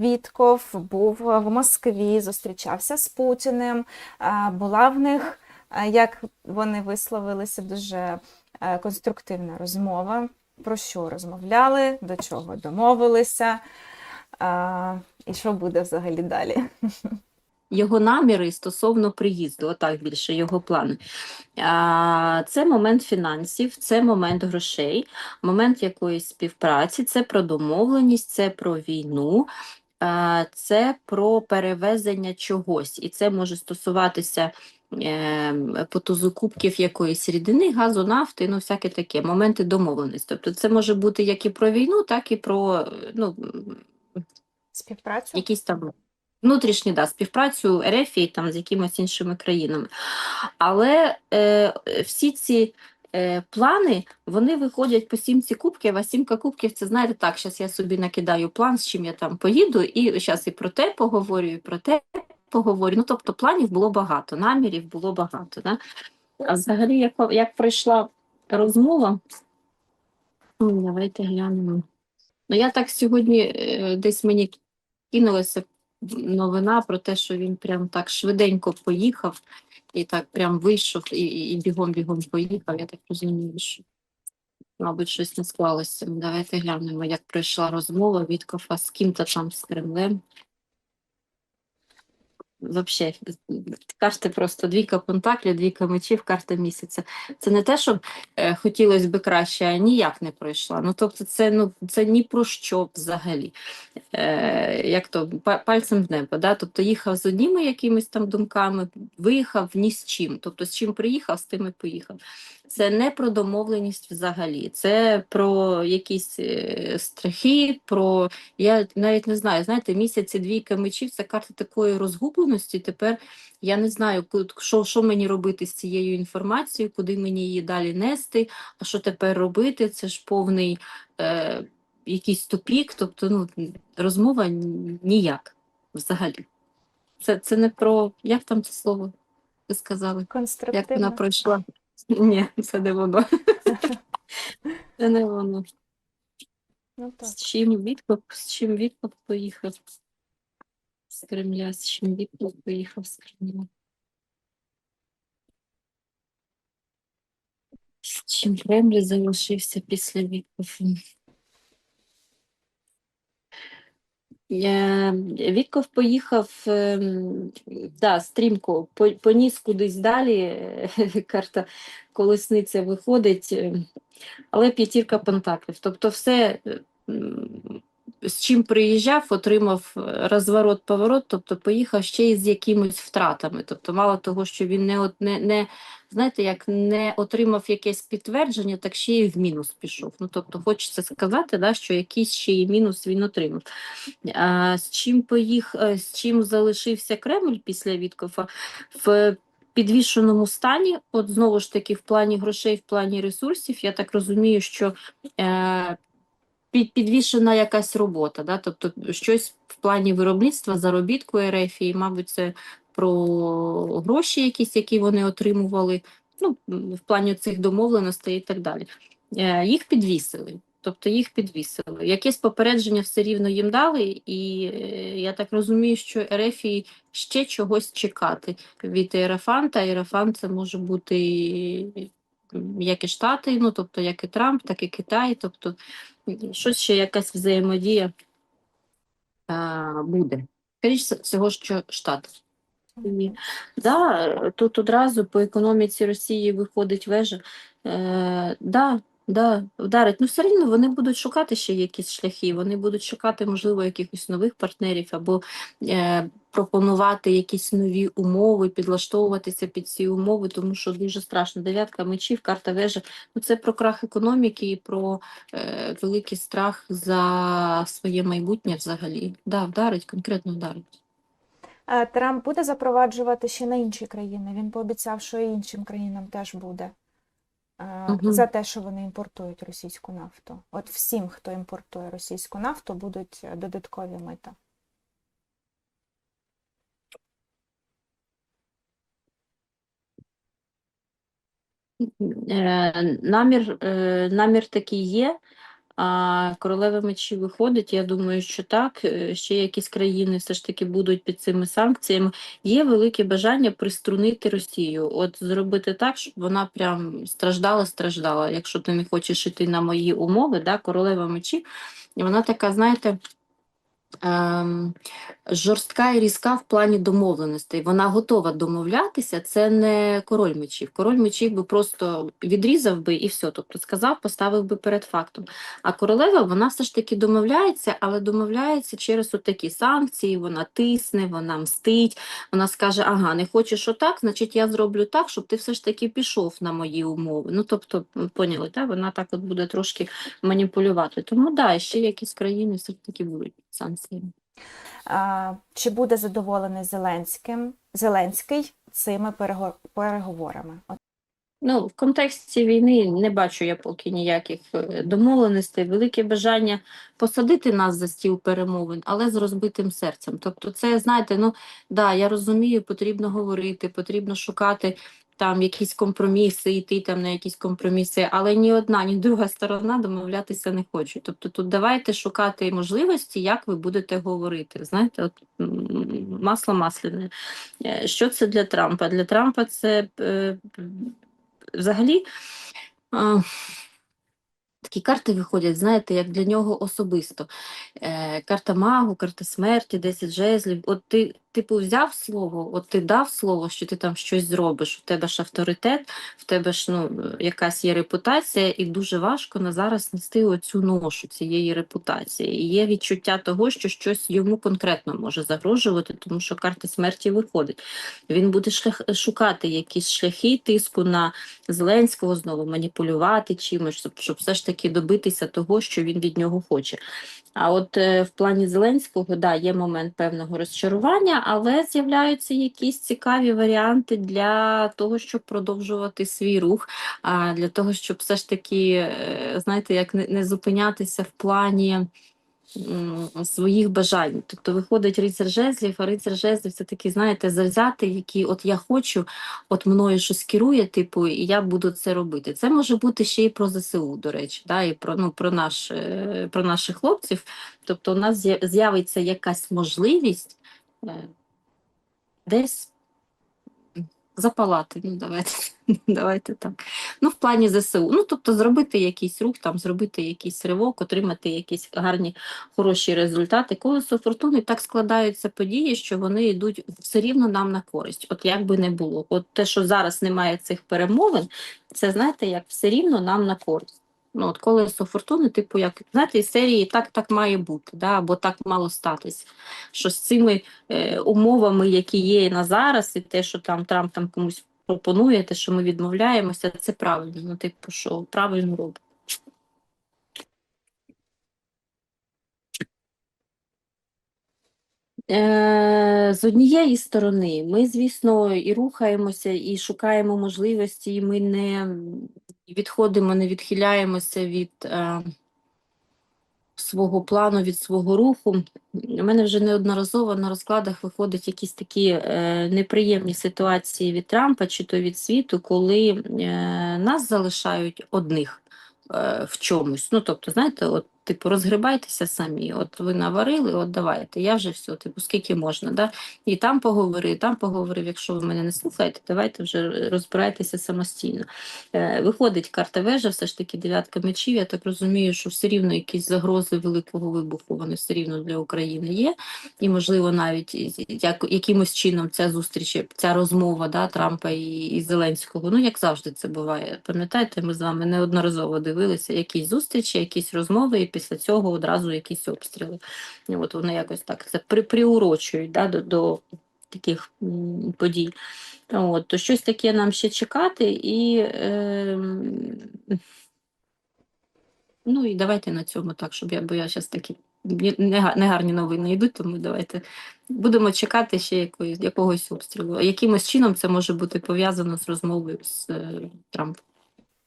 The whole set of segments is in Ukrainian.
Вітков був в Москві, зустрічався з Путіним. Була в них, як вони висловилися, дуже е, конструктивна розмова. Про що розмовляли, до чого домовилися, і що буде взагалі далі. його наміри стосовно приїзду, отак більше його плани. Це момент фінансів, це момент грошей, момент якоїсь співпраці, це про домовленість, це про війну, це про перевезення чогось. І це може стосуватися е, по якоїсь рідини, газу, нафти, ну всяке таке, моменти домовленості. Тобто це може бути як і про війну, так і про е, ну, Співпрацю? якісь там внутрішні да, співпрацю РФ і там з якимось іншими країнами. Але е, всі ці е, плани вони виходять по сімці кубків, а сімка кубків це знаєте так, зараз я собі накидаю план, з чим я там поїду, і зараз і про те поговорю, і про те поговорю. Ну, тобто планів було багато, намірів було багато. Да? А взагалі, як, як пройшла розмова, М, давайте глянемо. Ну, я так сьогодні е, десь мені кинулася новина про те, що він прям так швиденько поїхав і так прям вийшов і, і бігом-бігом поїхав. Я так розумію, що, мабуть, щось не склалося. Давайте глянемо, як пройшла розмова від кофа з ким-то там з Кремлем. Вообще, карти просто двійка пентаклів, двійка мечів, карта місяця. Це не те, щоб е, хотілося б краще, а ніяк не пройшла. Ну, тобто, це, ну, це ні про що взагалі. Е, як то, пальцем в небо. Да? Тобто їхав з одніми якимись там думками, виїхав ні з чим. Тобто, з чим приїхав, з тим і поїхав. Це не про домовленість взагалі, це про якісь е, страхи, про я навіть не знаю, знаєте, місяці двійка мечів це карта такої розгубленості. Тепер я не знаю, що, що мені робити з цією інформацією, куди мені її далі нести, а що тепер робити? Це ж повний е, якийсь тупік, тобто ну, розмова ніяк взагалі. Це, це не про як там це слово ви сказали? Як вона пройшла? Ні, це не воно. Це не воно. Ну, так. З чим відкоп, з чим відкоп поїхав з Кремля, з чим відкоп поїхав з Кремля. З чим Кремль залишився після Віткофа. Е, Вітков поїхав ем, да, стрімко, поніс кудись далі. е, Карта колесниця виходить, е, але п'ятірка пентаклів. Тобто, все, е, м, з чим приїжджав, отримав е, розворот-поворот, тобто поїхав ще й з якимись втратами. Тобто, мало того, що він не, не, не знаєте, як не отримав якесь підтвердження, так ще й в мінус пішов. Ну, тобто, хочеться сказати, да, що якийсь ще й мінус він отримав. А, з чим поїх, е, з чим залишився Кремль після Віткофа в підвішеному стані, от знову ж таки, в плані грошей, в плані ресурсів, я так розумію, що е, підвішена якась робота, да? тобто щось в плані виробництва, заробітку РФ, і, мабуть, це про гроші якісь, які вони отримували, ну, в плані цих домовленостей і так далі. Е, їх підвісили. Тобто їх підвісили. Якесь попередження все рівно їм дали, і е, я так розумію, що РФ ще чогось чекати від Єрафанта. Єрафант це може бути як і Штати, ну тобто як і Трамп, так і Китай, тобто щось ще якась взаємодія а, буде. Скоріше всього, що Штати. І, да, е, тут одразу по економіці Росії виходить вежа. Е, да, да, вдарить. Ну, все рівно вони будуть шукати ще якісь шляхи, вони будуть шукати, можливо, якихось нових партнерів або е, пропонувати якісь нові умови, підлаштовуватися під ці умови, тому що дуже страшно. Дев'ятка мечів, карта вежа. Ну, це про крах економіки і про е, великий страх за своє майбутнє взагалі. Да, вдарить, конкретно вдарить. Е, Трамп буде запроваджувати ще на інші країни. Він пообіцяв, що і іншим країнам теж буде Мгм. за те, що вони імпортують російську нафту. От всім, хто імпортує російську нафту, будуть е, додаткові мита. Е, намір, е, намір такий є, А королева мечі виходить, я думаю, що так. Е, Ще якісь країни все ж таки будуть під цими санкціями. Є велике бажання приструнити Росію, от зробити так, щоб вона прям страждала, страждала. Якщо ти не хочеш іти на мої умови, да, королева мечі, і вона така, знаєте. Ем, жорстка і різка в плані домовленостей. Вона готова домовлятися, це не король мечів. Король мечів би просто відрізав би і все. Тобто сказав, поставив би перед фактом. А королева вона все ж таки домовляється, але домовляється через такі санкції, вона тисне, вона мстить, вона скаже: ага, не хочеш отак, значить я зроблю так, щоб ти все ж таки пішов на мої умови. Ну тобто, поняли, так? вона так от буде трошки маніпулювати. Тому да, ще якісь країни все ж таки будуть під А, Чи буде задоволений Зеленським Зеленський цими перего- переговорами? Ну, в контексті війни не бачу я поки ніяких е, домовленостей, велике бажання посадити нас за стіл перемовин, але з розбитим серцем. Тобто, це знаєте, ну да, я розумію, потрібно говорити, потрібно шукати там якісь компроміси, йти там на якісь компроміси, але ні одна, ні друга сторона домовлятися не хочуть. Тобто, тут давайте шукати можливості, як ви будете говорити. Знаєте, от масло масляне. Е, Що це для Трампа? Для Трампа це е, взагалі а, такі карти виходять, знаєте, як для нього особисто. Е, карта магу, карта смерті, 10 жезлів. От ти, типу, взяв слово, от ти дав слово, що ти там щось зробиш, у тебе ж авторитет, в тебе ж ну, якась є репутація, і дуже важко на зараз нести оцю ношу цієї репутації. І є відчуття того, що щось йому конкретно може загрожувати, тому що карта смерті виходить. Він буде шлях, шукати якісь шляхи тиску на Зеленського, знову маніпулювати чимось, щоб, щоб все ж таки добитися того, що він від нього хоче. А от е, в плані Зеленського, да, є момент певного розчарування, але з'являються якісь цікаві варіанти для того, щоб продовжувати свій рух, а для того, щоб все ж таки, е, знаєте, як не, не зупинятися в плані своїх бажань. Тобто виходить рицар жезлів, а рицар жезлів це такий, знаєте, завзятий, який от я хочу, от мною щось керує, типу, і я буду це робити. Це може бути ще і про ЗСУ, до речі, да, і про, ну, про, наш, е, про наших хлопців. Тобто у нас з'явиться якась можливість е, десь запалати. Ну, давайте, давайте так. Ну, в плані ЗСУ. Ну, тобто зробити якийсь рух, там, зробити якийсь ривок, отримати якісь гарні, хороші результати. Колесо фортуни так складаються події, що вони йдуть все рівно нам на користь. От як би не було. От те, що зараз немає цих перемовин, це знаєте, як все рівно нам на користь. Ну, от колесо фортуни, типу, як знаєте, із серії так так має бути, да, або так мало статись. Що з цими е, умовами, які є на зараз, і те, що там Трамп там комусь пропонує, те, що ми відмовляємося, це правильно. Ну, типу, що правильно робить. З однієї сторони, ми, звісно, і рухаємося, і шукаємо можливості, і ми не відходимо, не відхиляємося від е, свого плану, від свого руху. У мене вже неодноразово на розкладах виходять якісь такі е, неприємні ситуації від Трампа чи то від світу, коли е, нас залишають одних е, в чомусь. Ну, тобто, знаєте, от, типу, розгрибайтеся самі. От ви наварили, от давайте, я вже все, типу, скільки можна. Да? І там поговори, і там поговорив. Якщо ви мене не слухаєте, давайте вже розбирайтеся самостійно. Е, виходить карта вежа, все ж таки дев'ятка мечів. Я так розумію, що все рівно якісь загрози великого вибуху вони все рівно для України є. І, можливо, навіть як, якимось чином ця зустріч, ця розмова да, Трампа і, і Зеленського, ну як завжди це буває. Пам'ятаєте, ми з вами неодноразово дивилися якісь зустрічі, якісь розмови, і після цього одразу якісь обстріли. От вони якось так це при, приурочують да, до, до таких подій. От, то щось таке нам ще чекати, і ем, ну і давайте на цьому так, щоб я, бо я зараз такі негарні новини йдуть, тому давайте будемо чекати ще якоїсь, якогось обстрілу. Якимось чином це може бути пов'язано з розмовою з е, Трампом.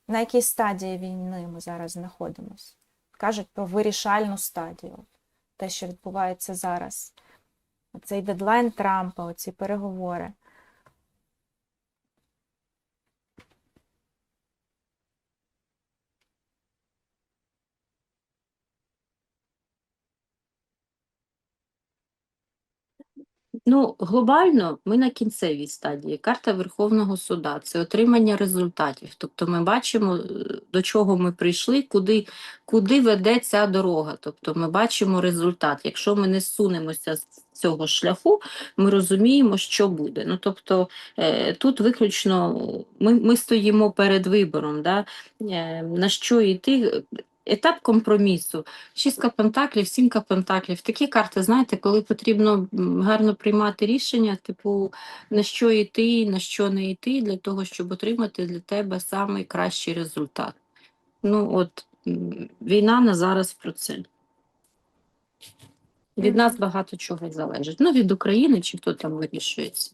на якій стадії війни ми зараз знаходимося? Кажуть про вирішальну стадію. Те, що відбувається зараз. Цей дедлайн Трампа, оці переговори. Ну, глобально ми на кінцевій стадії. Карта Верховного суда це отримання результатів. Тобто ми бачимо, е, до чого ми прийшли, куди, куди веде ця дорога. Тобто ми бачимо результат. Якщо ми не сунемося з цього шляху, ми розуміємо, що буде. Ну, тобто е, тут виключно ми, ми стоїмо перед вибором, да? е, на що йти. Етап компромісу. Шістка пентаклів, сімка пентаклів. Такі карти, знаєте, коли потрібно гарно приймати рішення, типу, на що йти, на що не йти, для того, щоб отримати для тебе найкращий результат. Ну, от війна на зараз про це. Від нас багато чого залежить. Ну, від України чи хто там вирішується.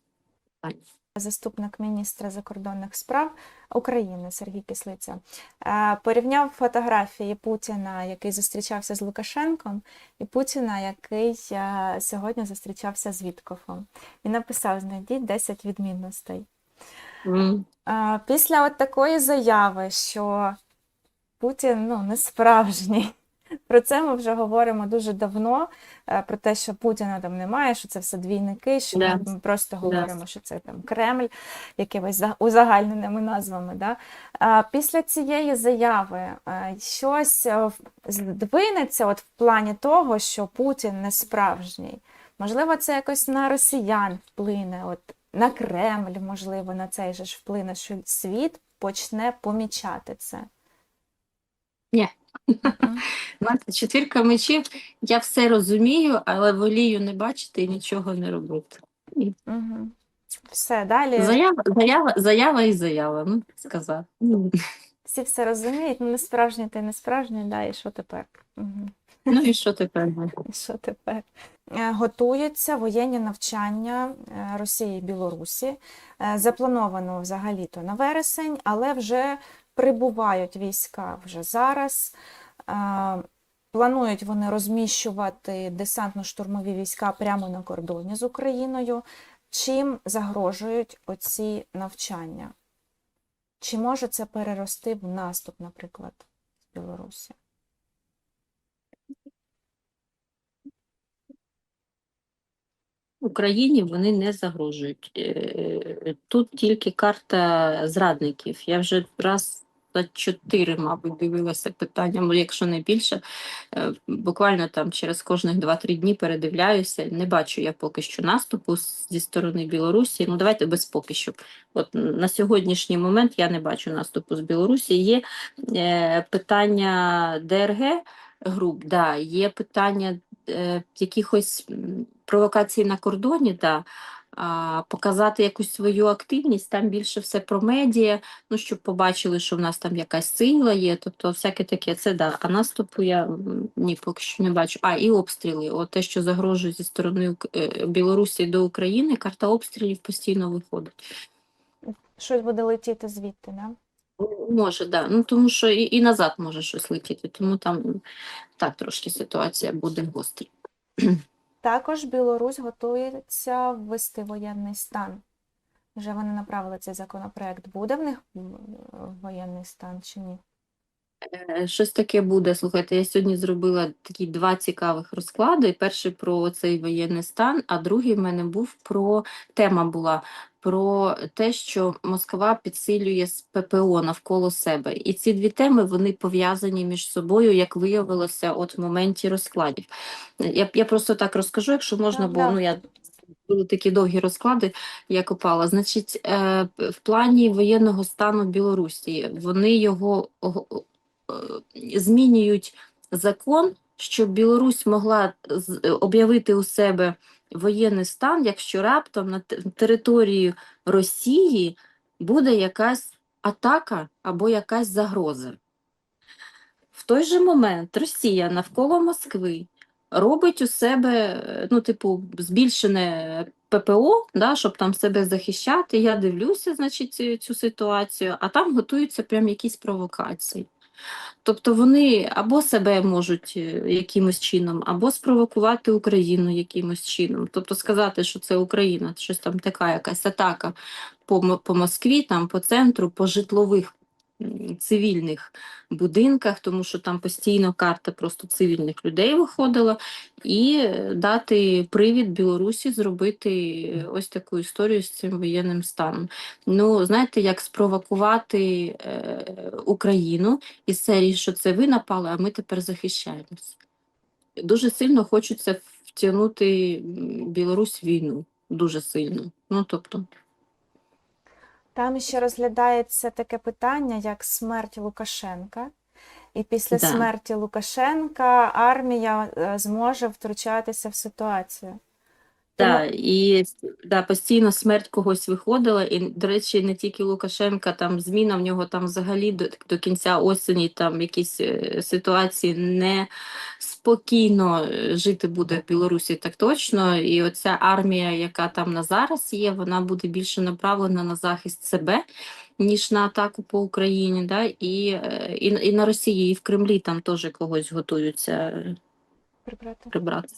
Заступник міністра закордонних справ України Сергій Кислиця е, порівняв фотографії Путіна, який зустрічався з Лукашенком, і Путіна, який е, сьогодні зустрічався з Віткофом. І написав: знайдіть 10 відмінностей. Е, Після от такої заяви, що Путін ну, не справжній. Про це ми вже говоримо дуже давно, е, про те, що Путіна там немає, що це все двійники, що Да. ми просто говоримо, що це там Кремль, якимись за- узагальненими назвами. Да? А Після цієї заяви е, щось е, здвинеться от в плані того, що Путін не справжній. Можливо, це якось на росіян вплине, от на Кремль, можливо, на цей же ж вплине, що світ почне помічати це. Ні. Четвірка мечів, я все розумію, але волію не бачити і нічого не робити. Все, далі Заява, заява, заява і заява, ну, сказав. Ну, всі все розуміють, ну не справжній ти не справжній, да, і що тепер? Ну і що тепер? І що тепер? Е, Готуються воєнні навчання е, Росії і Білорусі. Е, Заплановано взагалі-то на вересень, але вже прибувають війська вже зараз. Е, Планують вони розміщувати десантно-штурмові війська прямо на кордоні з Україною. Чим загрожують оці навчання? Чи може це перерости в наступ, наприклад, з Білорусі? Україні вони не загрожують. Е, Тут тільки карта зрадників. Я вже раз за чотири, мабуть, дивилася питання, ну, якщо не більше. Е, Буквально там через кожних 2-3 дні передивляюся. Не бачу я поки що наступу зі сторони Білорусі. Ну давайте без поки що. От на сьогоднішній момент я не бачу наступу з Білорусі. Є е, питання ДРГ груп, да, є питання е, якихось провокацій на кордоні, да, показати якусь свою активність, там більше все про медіа, ну, щоб побачили, що в нас там якась сила є, тобто всяке таке, це да. А наступу я ні, поки що не бачу. А, і обстріли. От те, що загрожує зі сторони е, Білорусі до України, карта обстрілів постійно виходить. Щось буде летіти звідти, да? Може, да. Ну тому що і, і назад може щось летіти, тому там так трошки ситуація буде гостра. Також Білорусь готується ввести воєнний стан. Вже вони направили цей законопроект. Буде в них воєнний стан чи ні? Е, Щось таке буде. Слухайте, я сьогодні зробила такі два цікавих розклади. Перший про цей воєнний стан, а другий в мене був про тема була про те, що Москва підсилює з ППО навколо себе. І ці дві теми вони пов'язані між собою, як виявилося, от в моменті розкладів. Я, я просто так розкажу, якщо можна, бо ну я. Були такі довгі розклади, я копала. Значить, е, в плані воєнного стану Білорусі вони його е, змінюють закон, щоб Білорусь могла з- об'явити у себе воєнний стан, якщо раптом на території Росії буде якась атака або якась загроза. В той же момент Росія навколо Москви робить у себе, е, ну, типу, збільшене ППО, да, щоб там себе захищати. Я дивлюся, значить, цю, цю ситуацію, а там готуються прям якісь провокації. Тобто вони або себе можуть е, якимось чином, або спровокувати Україну якимось чином. Тобто сказати, що це Україна, щось там така якась атака по, по Москві, там, по центру, по житлових цивільних будинках, тому що там постійно карта просто цивільних людей виходила, і е, дати привід Білорусі зробити е, ось таку історію з цим воєнним станом. Ну, знаєте, як спровокувати е, Україну із серії, що це ви напали, а ми тепер захищаємось. Дуже сильно хочеться втягнути Білорусь в війну. Дуже сильно. Ну, тобто, Там ще розглядається таке питання, як смерть Лукашенка. І після Да. смерті Лукашенка армія е, зможе втручатися в ситуацію. Да, і да, постійно смерть когось виходила. І, до речі, не тільки Лукашенка, там зміна в нього там взагалі до, до кінця осені там якісь е, ситуації не спокійно е, жити буде в Білорусі так точно. І оця армія, яка там на зараз є, вона буде більше направлена на захист себе. Ніж на атаку по Україні, да? і, е, і, і на Росії, і в Кремлі там теж когось готуються е, Прибрати. прибрати.